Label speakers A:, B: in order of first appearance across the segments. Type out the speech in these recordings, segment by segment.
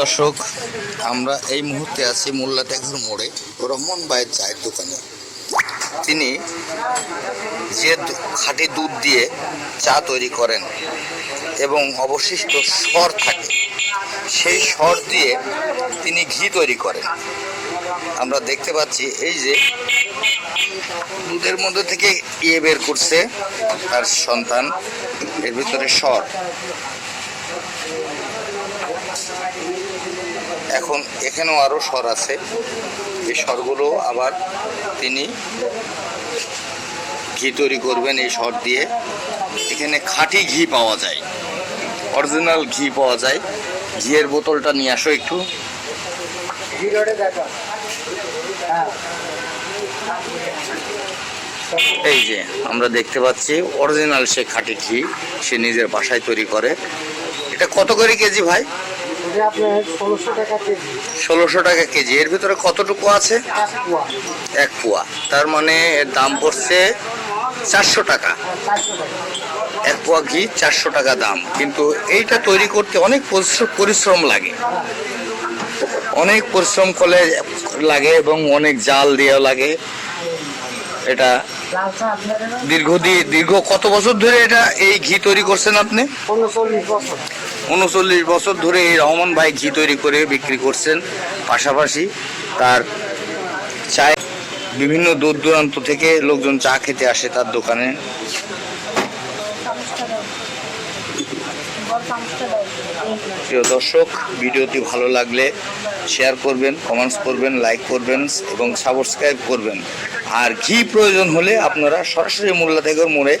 A: দর্শক, আমরা এই মুহূর্তে আছি মোল্লা টেঘর মোড়ে, রহমান ভাইয়ের চায়ের দোকানে। তিনি যে খাঁটি দুধ দিয়ে চা তৈরি করেন এবং অবশিষ্ট সর থাকে, সেই সর দিয়ে তিনি ঘি তৈরি করেন। আমরা দেখতে পাচ্ছি এই যে দুধের মধ্যে থেকে ইয়ে বের করছে তার সন্তান, এর ভিতরে সর এখন এখানেও আরও স্বর আছে। এই স্বরগুলো আবার তিনি ঘি তৈরি করবেন এই স্বর দিয়ে। এখানে খাঁটি ঘি পাওয়া যায়। অরিজিনাল ঘি পাওয়া যায়। ঘিয়ের বোতলটা নিয়ে আসো একটু। এই যে, আমরা দেখতে পাচ্ছি অরিজিনাল সে খাঁটি ঘি সে নিজের বাসায় তৈরি করে। এটা কত করে কেজি ভাই?
B: ষোলোশো টাকা কেজি।
A: এর ভিতরে কতটুকু আছে?
B: এক পোয়া।
A: তার মানে এর দাম পড়ছে চারশো টাকা। এক পোয়া ঘি চারশো টাকা দাম। কিন্তু এইটা তৈরি করতে অনেক পরিশ্র- পরিশ্রম লাগে। অনেক পরিশ্রম করলে লাগে এবং অনেক জাল দিয়েও লাগে। এটা
B: চা
A: দীর্ঘ কত বছর ধরে এটা এই ঘি তৈরি করছেন আপনি? উনচল্লিশ বছর। ধরে এই রহমান ভাই ঘি তৈরি করে বিক্রি করছেন। পাশাপাশি তার চায় বিভিন্ন দূর দূরান্ত থেকে লোকজন চা খেতে আসে তার দোকানে। প্রিয় দর্শক ভিডিওটি ভালো লাগলে শেয়ার করবেন কমেন্টস করবেন লাইক করবেন এবং সাবস্ক্রাইব করবেন। আর ঘি প্রয়োজন হলে আপনারা সরাসরি মোল্লা থেকে মোড়ে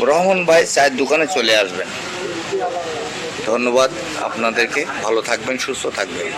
A: রহমান ভাই চায়ের দোকানে চলে আসবেন। ধন্যবাদ আপনাদেরকে। ভালো থাকবেন, সুস্থ থাকবেন।